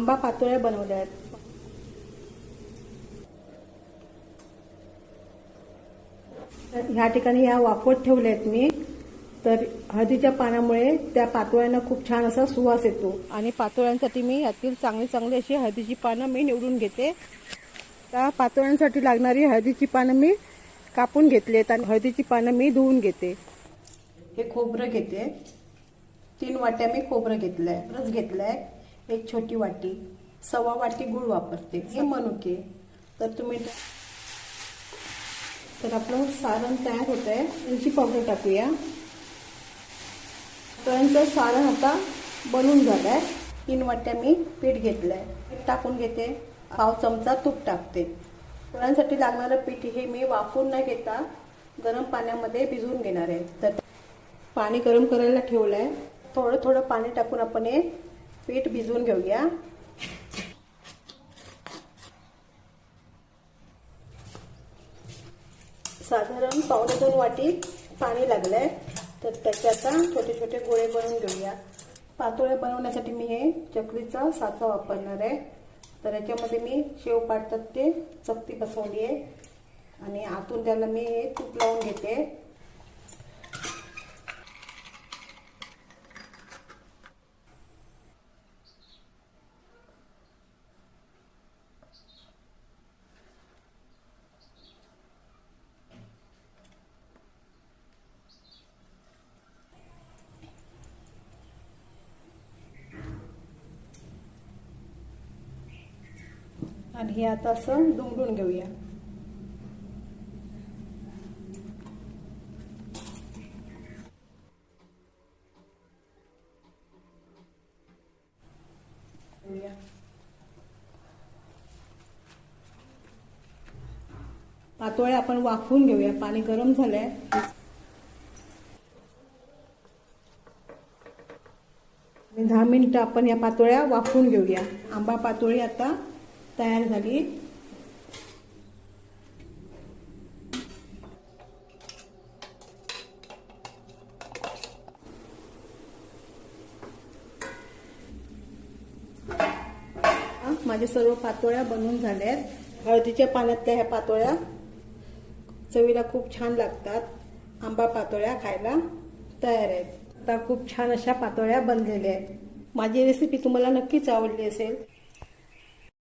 आंबा पातोळ्या बनवल्या आहेत. तर ह्या ठिकाणी ह्या वाफवत ठेवल्या आहेत मी. तर हळदीच्या पानामुळे त्या पातोळ्यांना खूप छान असा सुवास येतो. आणि पातोळ्यांसाठी मी यातील चांगली चांगली अशी हळदीची पानं मी निवडून घेते. त्या पातोळ्यांसाठी लागणारी हळदीची पानं मी कापून घेतली आहेत आणि हळदीची पानं मी धुवून घेते. हे खोबरं घेते. तीन वाट्या मी खोबरं घेतलंय रस घेतलाय. एक छोटी वाटी सव्वा वाटी गुळ वापरते. हे मनुके. तर तुम्ही तर आपलं सारण तयार होत आहे. वेलची पावडर टाकूया. त्यानंतर सारण आता बनून झालंय. तीन वाट्या मी पीठ घेतलंय. पीठ टाकून घेते. पाव चमचा तूप टाकते. पोळ्यांसाठी लागणारं पीठ हे मी वाफून न घेता गरम पाण्यामध्ये भिजवून घेणार आहे. तर पाणी गरम करायला ठेवलंय. थोडं थोडं पाणी टाकून आपण हे पीठ भिजवून घेऊया. साधारण पावणे दोन वाटी पाणी लागलंय. तर त्याचे आता छोटे छोटे गोळे बनवून घेऊया. पातोळे बनवण्यासाठी मी हे चकलीचा साचा वापरणार आहे. तर याच्यामध्ये मी शेव पाडतात ते चकती बसवली आहे. आणि आतून त्याला मी हे तूप लावून घेते. आणि हे आता असं दुमडून घेऊया. पातोळ्या आपण वाफवून घेऊया. पाणी गरम झालंय. दहा मिनिटं आपण या पातोळ्या वाफवून घेऊया. आंबा पातोळी आता तयार झाली. माझ्या सर्व पातोळ्या बनवून झाल्या आहेत हळदीच्या पाण्यातल्या ह्या पातोळ्या. चवीला खूप छान लागतात. आंबा पातोळ्या खायला तयार आहेत. आता खूप छान अशा पातोळ्या बनलेल्या आहेत. माझी रेसिपी तुम्हाला नक्कीच आवडली असेल.